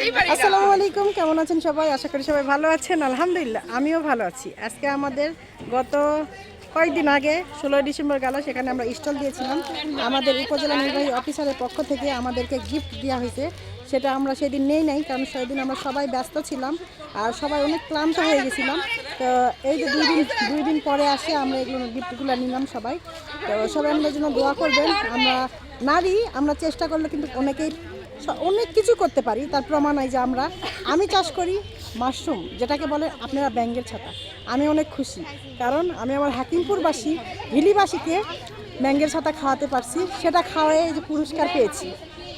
আসসালামু আলাইকুম, কেমন আছেন সবাই? আশা করি সবাই ভালো আছেন। আলহামদুলিল্লাহ, আমিও ভালো আছি। আজকে আমাদের গত কয়েকদিন আগে ষোলোই ডিসেম্বর গেল, সেখানে আমরা স্টল দিয়েছিলাম। আমাদের উপজেলা নির্বাহী অফিসারের পক্ষ থেকে আমাদেরকে গিফট দেওয়া হয়েছে। সেটা আমরা সেদিন নেই নাই, কারণ সেদিন আমরা সবাই ব্যস্ত ছিলাম আর সবাই অনেক ক্লান্ত হয়ে গেছিলাম। তো এই যে দুই দিন দুই দিন পরে আসে আমরা এগুলো গিফটগুলো নিলাম সবাই। তো সবাই আমাদের জন্য দোয়া করবেন, আমরা নারী, আমরা চেষ্টা করলে কিন্তু অনেকেই অনেক কিছু করতে পারি তার প্রমাণ এই যে আমরা আমি চাষ করি মাশরুম যেটাকে বলে আপনারা ব্যাঙ্গের ছাতা। আমি অনেক খুশি কারণ আমি আমার হাকিমপুরবাসী হিলিবাসীকে ব্যাঙ্গের ছাতা খাওয়াতে পারছি সেটা খাওয়াই যে পুরস্কার পেয়েছি।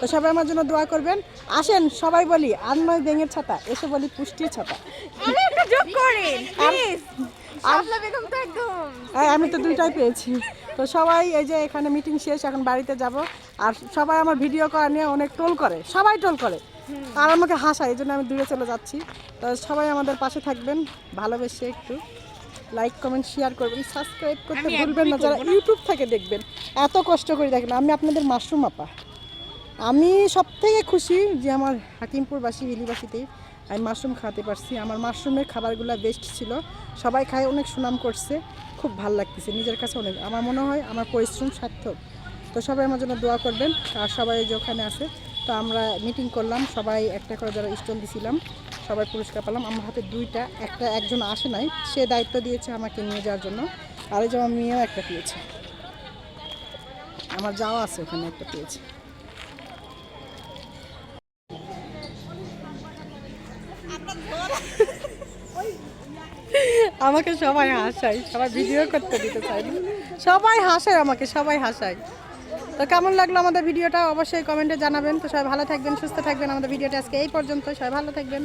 তো সবাই আমার জন্য দোয়া করবেন। আসেন সবাই বলি আর নয় ব্যাঙ্গের ছাতা এসে বলি পুষ্টির ছাতা। হ্যাঁ আমি তো দুইটাই পেয়েছি। তো সবাই এই যে এখানে মিটিং শেষ এখন বাড়িতে যাব। আর সবাই আমার ভিডিও করা নিয়ে অনেক টোল করে সবাই টোল করে। আর আমাকে হাসায় এই জন্য আমি দূরে চলে যাচ্ছি। তো সবাই আমাদের পাশে থাকবেন ভালোবেসে একটু লাইক কমেন্ট শেয়ার করবেন সাবস্ক্রাইব করতে ভুলবেন না। যারা ইউটিউব থেকে দেখবেন এত কষ্ট করে দেখেন আমি আপনাদের মাশরুম আপা। আমি সব থেকে খুশি যে আমার হাকিমপুরবাসী হিলিবাসীতেই আমি মাশরুম খাওয়াতে পারছি। আমার মাশরুমের খাবারগুলো বেস্ট ছিল। সবাই খায়, অনেক সুনাম করছে। খুব ভালো লাগতেছে, নিজের কাছে অনেক। আমার মনে হয় আমার পরিশ্রম সার্থক। তো সবাই আমার জন্য দোয়া করবেন। আর সবাই যে ওখানে আছে, তো আমরা মিটিং করলাম। সবাই একটা করে যারা স্টল দিছিলাম, সবাই পুরস্কার পেলাম। আমার হাতে দুইটা, একটা একজন আসে নাই। সে দায়িত্ব দিয়েছে আমাকে নিয়ে যাওয়ার জন্য। আর এই যে আমার মেয়েও একটা পেয়েছে। আমার যাওয়া আছে ওখানে একটা পেয়েছে। আমাকে সবাই হাসায় সবাই ভিডিও করতে দিতে চায়। না সবাই হাসায় আমাকে সবাই হাসায়। তো কেমন লাগল আমাদের ভিডিওটা অবশ্যই কমেন্টে জানাবেন। তো সবাই ভালো থাকবেন সুস্থ থাকবেন। আমাদের ভিডিওটা আজকে এই পর্যন্ত। সবাই ভালো থাকবেন।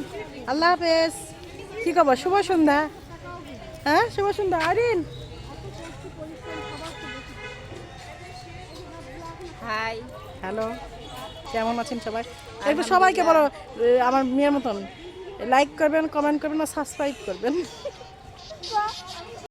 আল্লাহ হাফেজ। কী খবর? শুভ সন্ধ্যা। হ্যাঁ শুভ সন্ধ্যা। আরিন। হাই হ্যালো কেমন আছেন সবাই? একটু সবাইকে বলো আমার মেয়ের মতন। লাইক করবেন কমেন্ট করবেন আর সাবস্ক্রাইব করবেন।